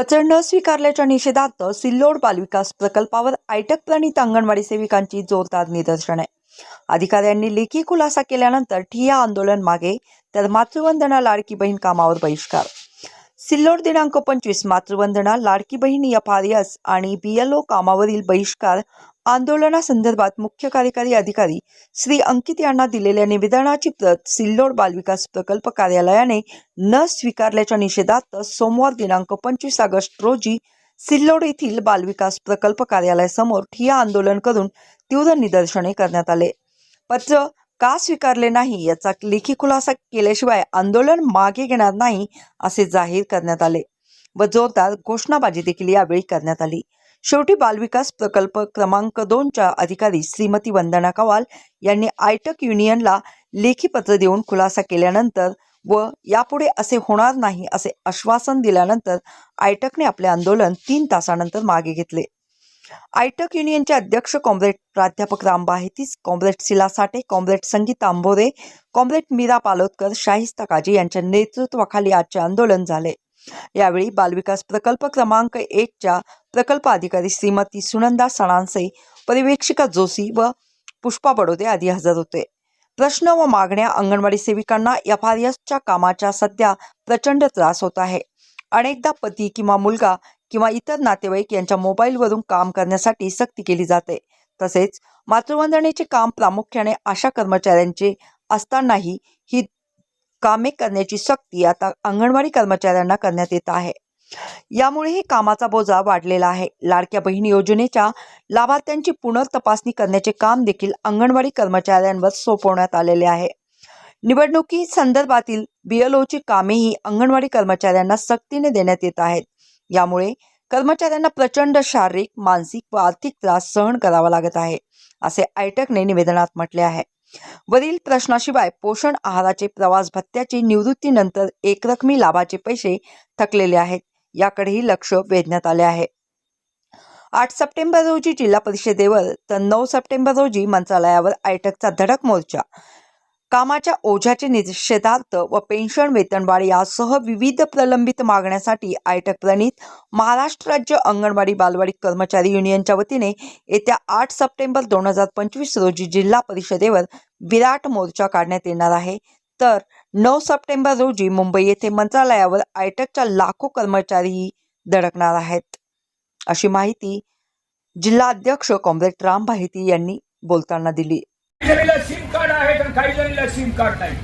वचन न स्वीकारल्याच्या निषेधार्थ सिल्लोड बालविकास प्रकल्पावर आयटक प्रणित अंगणवाडी सेविकांची जोरदार निदर्शने. अधिकाऱ्यांनी लेखी खुलासा केल्यानंतर ठिया आंदोलन मागे तर मातृवंदना लाडकी बहीण कामावर बहिष्कार. सिल्लोड दिनांक पंचवीस मातृवंदना लाडकी बहीण एफ आर एस आणि बीएलओ कामावरील बहिष्कार आंदोलनासंदर्भात मुख्य कार्यकारी अधिकारी श्री अंकित यांना दिलेल्या निवेदनाची प्रत सिल्लोड बालविकास प्रकल्प कार्यालयाने न स्वीकारल्याच्या निषेधार्थ सोमवार दिनांक पंचवीस ऑगस्ट रोजी सिल्लोड येथील बालविकास प्रकल्प कार्यालयासमोर ठिया आंदोलन करून तीव्र निदर्शने करण्यात आले. पत्र का स्वीकारले नाही याचा लेखी खुलासा केल्याशिवाय आंदोलन मागे घेणार नाही असे जाहीर करण्यात आले व जोरदार घोषणाबाजी देखील यावेळी करण्यात आली. शेवटी बालविकास प्रकल्प क्रमांक दोनच्या अधिकारी श्रीमती वंदना कवाल यांनी आयटक युनियनला लेखी पत्र देऊन खुलासा केल्यानंतर व यापुढे असे होणार नाही असे आश्वासन दिल्यानंतर आयटकने आपले आंदोलन तीन तासानंतर मागे घेतले. आयटक युनियनचे अध्यक्ष कॉम्रेड प्राध्यापक Ram बाहेतीस comrade Shila Sathe comrade Sangeeta Ambore comrade Meera Palodkar Shahista Kazi यांच्या नेतृत्वाखाली आजचे आंदोलन झाले. यावेळी बालविकास प्रकल्प क्रमांक एकच्या प्रकल्प अधिकारी श्रीमती सुनंदा सणांसे पर्यवेक्षिका जोशी व पुष्पा बडोदे आदी हजर होते. प्रश्न व मागण्या अंगणवाडी सेविकांना एफ आर एसच्या कामाच्या सध्या प्रचंड त्रास होत आहे. अनेकदा पती किंवा मुलगा किंवा इतर नातेवाईक यांच्या मोबाईलवरून काम करण्यासाठी सक्ती केली जाते. तसेच मातृवंदनेचे काम प्रामुख्याने आशा कर्मचाऱ्यांचे असतानाही कामे करण्याची सक्ती आता अंगणवाडी कर्मचाऱ्यांना करण्यात येत आहे. यामुळेही कामाचा बोजा वाढलेला आहे. लाडक्या बहीण योजनेच्या लाभार्थ्यांची पुनर्तपासणी करण्याचे काम देखील अंगणवाडी कर्मचाऱ्यांवर सोपवण्यात आलेले आहे. निवडणुकी संदर्भातील बीएलओची कामेही अंगणवाडी कर्मचाऱ्यांना सक्तीने देण्यात येत आहेत. यामुळे कर्मचाऱ्यांना प्रचंड शारीरिक मानसिक व आर्थिक त्रास सहन करावा लागत आहे असे आयटकने निवेदनात म्हटले आहे. वरील प्रश्नाशिवाय पोषण आहाराचे प्रवास भत्त्याचे निवृत्तीनंतर एकरकमी लाभाचे पैसे थकलेले आहेत याकडेही लक्ष वेधण्यात आले आहे. आठ सप्टेंबर रोजी जिल्हा परिषदेवर तर नऊ सप्टेंबर रोजी मंत्रालयावर आयटकचा धडक मोर्चा कामाच्या ओझ्याचे निषेधार्थ व पेन्शन वेतनवाढ यासह विविध प्रलंबित मागण्यासाठी आयटक प्रणित महाराष्ट्र राज्य अंगणवाडी बालवाडी कर्मचारी युनियनच्या वतीने येत्या आठ सप्टेंबर दोन हजार पंचवीस रोजी जिल्हा परिषदेवर विराट मोर्चा काढण्यात येणार आहे. तर नऊ सप्टेंबर रोजी मुंबई येथे मंत्रालयावर आयटकच्या लाखो कर्मचारीही धडकणार आहेत. अशी माहिती जिल्हा अध्यक्ष कॉम्रेड राम बाहिती यांनी बोलताना दिली. जणीला सिम कार्ड आहे तर काही जणीला सिम कार्ड नाही.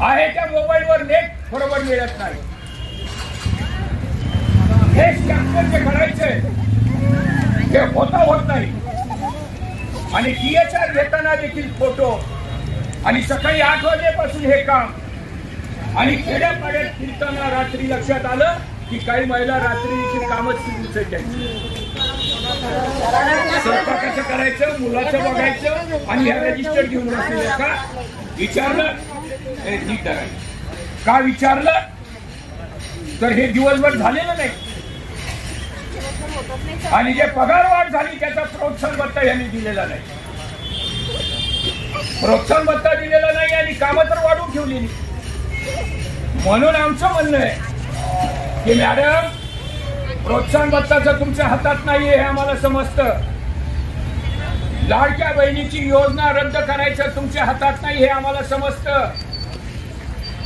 आहे त्या मोबाईलवर नेट बरोबर मिळत नाही. हे स्कॅम्पर जे करायचे ते होता होत नाही. आणि डीएचआर घेताना देखील फोटो आणि सकाळी आठ वाजेपासून हे काम. आणि खेड्यापाड्यात फिरताना रात्री लक्षात आलं की काही महिला रात्रीची कामच सुरूच त्यांची. स्वयंपाकाचं करायचं मुलाचं बघायचं आणि ह्या रजिस्टर घेऊन बसलेलं का विचारलं हे नीट करायचं. का विचारलं? तर हे दिवसभर झालेलं नाही. आणि जे पगार वाढ झाली त्याचा प्रोत्साहन भत्ता यांनी दिलेला नाही. प्रोत्साहन भत्ता दिलेला नाही आणि कामं तर वाढून ठेवलेली. म्हणून आमचं म्हणणं आहे की मॅडम प्रोत्साहन भत्ताचं तुमच्या हातात नाही हे आम्हाला समजतं. लाडक्या बहिणीची योजना रद्द करायचं तुमच्या हातात नाही हे आम्हाला समजतं.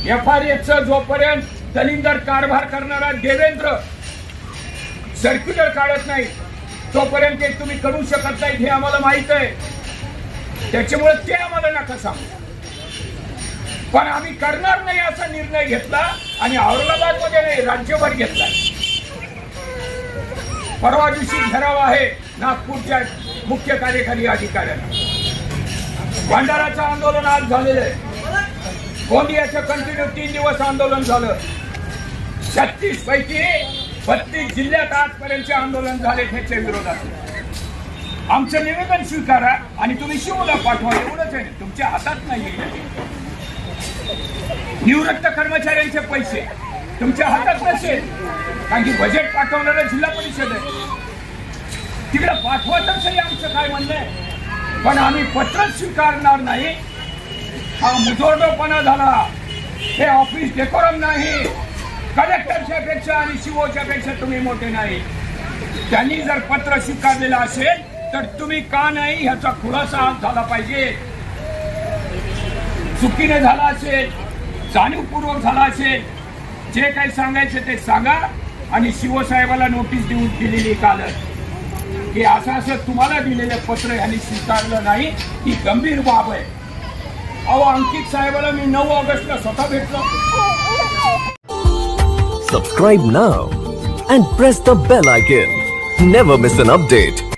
एफ आर एफचं जोपर्यंत दलिंदर कारभार करणारा देवेंद्र सर्क्युलर काढत नाही तोपर्यंत ते तुम्ही करू शकत नाही हे आम्हाला माहीत आहे. त्याच्यामुळे ते आम्हाला नका सांगू. पण आम्ही करणार नाही असा निर्णय घेतला आणि औरंगाबादमध्ये नाही राज्यभर घेतला. परवा दिवशी ठराव आहे नागपूरच्या मुख्य कार्यकारी अधिकाऱ्यांना. भंडाराचं आंदोलन आज झालेलं आहे. गोंदियाचं कंटिन्यू तीन दिवस आंदोलन झालं. छत्तीस पैकी बत्तीस जिल्ह्यात आजपर्यंतचे आंदोलन झाले त्याच्या विरोधात. आमचं निवेदन स्वीकारा आणि तुम्ही शिवला पाठवा एवढंच आहे. तुमच्या हातात नाहीये. निवृत्त कर्मचाऱ्यांचे पैसे. तुमच्या हातात नसेल. कारण की बजेट पाठवणारा जिल्हा परिषद आहे. तिकडे पाठवतच नाही आमचं काय म्हणणं आहे? पण आम्ही पत्र स्वीकारणार नाही. हा मुजोरडोपणा झाला. हे ऑफिस डेकोरम नाही. कलेक्टरच्या पेक्षा आणि शिवोच्या पेक्षा तुम्ही मोठे नाही. त्यांनी जर पत्र स्वीकारलेलं असेल तर तुम्ही का नाही ह्याचा खुलासा आज झाला पाहिजे? चुकीने झाला असेल जाणीवपूर्वक झाला असेल जे काही सांगायचे ते सांगा आणि शिवसाहेबाला नोटीस देऊन दिलेली कालच की असं असं तुम्हाला दिलेलं पत्र यांनी स्वीकारलं नाही ही गंभीर बाब आहे. अहो अंकित साहेबाला मी नऊ ऑगस्टला स्वतः भेटलो. सबस्क्राईब ना and press the bell icon never miss an update